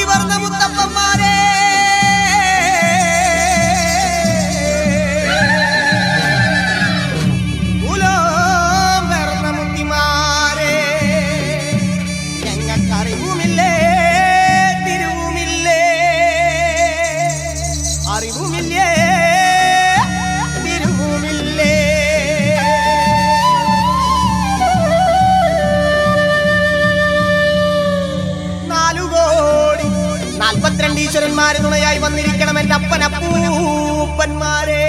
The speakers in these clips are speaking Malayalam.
മതിവർന്ന മുത്തപ്പന്മാരെ மன்மாரே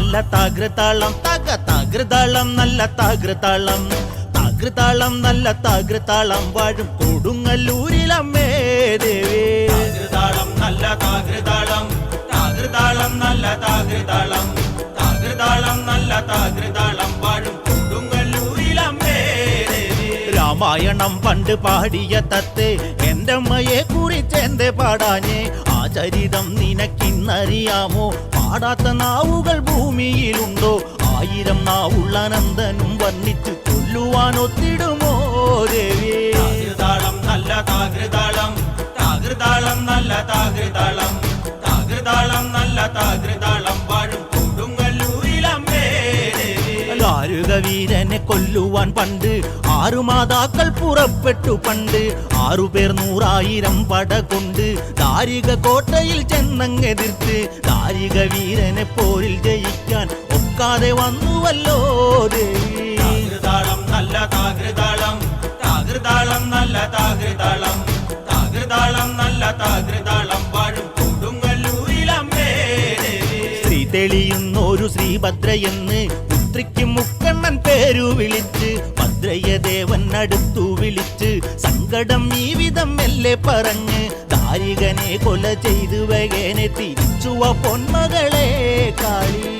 നല്ല താകൃതാളം. തക താകൃതാളം നല്ല താകൃതാളം. താകൃതാളം നല്ല താകൃതാളം. വാഴും കൊടുങ്ങല്ലൂരിലമ്മേ ദേവേ. താകൃതാളം നല്ല താകൃതാളം. താകൃതാളം നല്ല താകൃതാളം. താകൃതാളം നല്ല താകൃതാളം. വാഴും കൊടുങ്ങല്ലൂരിലമ്മേ രാമായണം പണ്ട് പാടിയ തത്തെ എന്റെ അമ്മയെ കുറിച്ച് എന്റെ പാടാനേ ചരിതം നിനക്കിന്നറിയാമോ? പാടാത്ത നാവുകൾ ഭൂമിയിലുണ്ടോ? ആയിരം നാവുള്ള നന്ദനും വർണിച്ചു കൊല്ലുവാനൊത്തിടുമോ ദേവി? കൊല്ലുവാൻ പണ്ട് ആറു മാതാക്കൾ പുറപ്പെട്ടു പണ്ട്. ആറുപേർ നൂറായിരം പട കൊണ്ട് ദാരിക കോട്ടയിൽ ചെന്നങ്ങെതിർത്ത് ദാരിക വീരനെ പോരിൽ ജയിക്കാൻ ഒക്കാതെ വന്നുവല്ലോ താകൃതാളം നല്ല താകൃതാളം താകൃതാളം നല്ല താകൃതാളം താകൃതാളം നല്ല താകൃതാളം പാടും കൊടുങ്ങല്ലൂരിലമ്മേ ശ്രീ തെളിയുന്നൊരു ശ്രീഭദ്രയെന്ന് പുത്രിക്ക് മുക്കണ്ണൻ പേരു വിളിച്ച് ഭദ്രയ ദേവൻ അടുത്തു വിളിച്ച് സങ്കടം ഈ വിധം മെല്ലെ പറഞ്ഞ് താരികനെ കൊല ചെയ്തു വകേനെ തിരിച്ചുവ പൊന്മകളെ കാളി.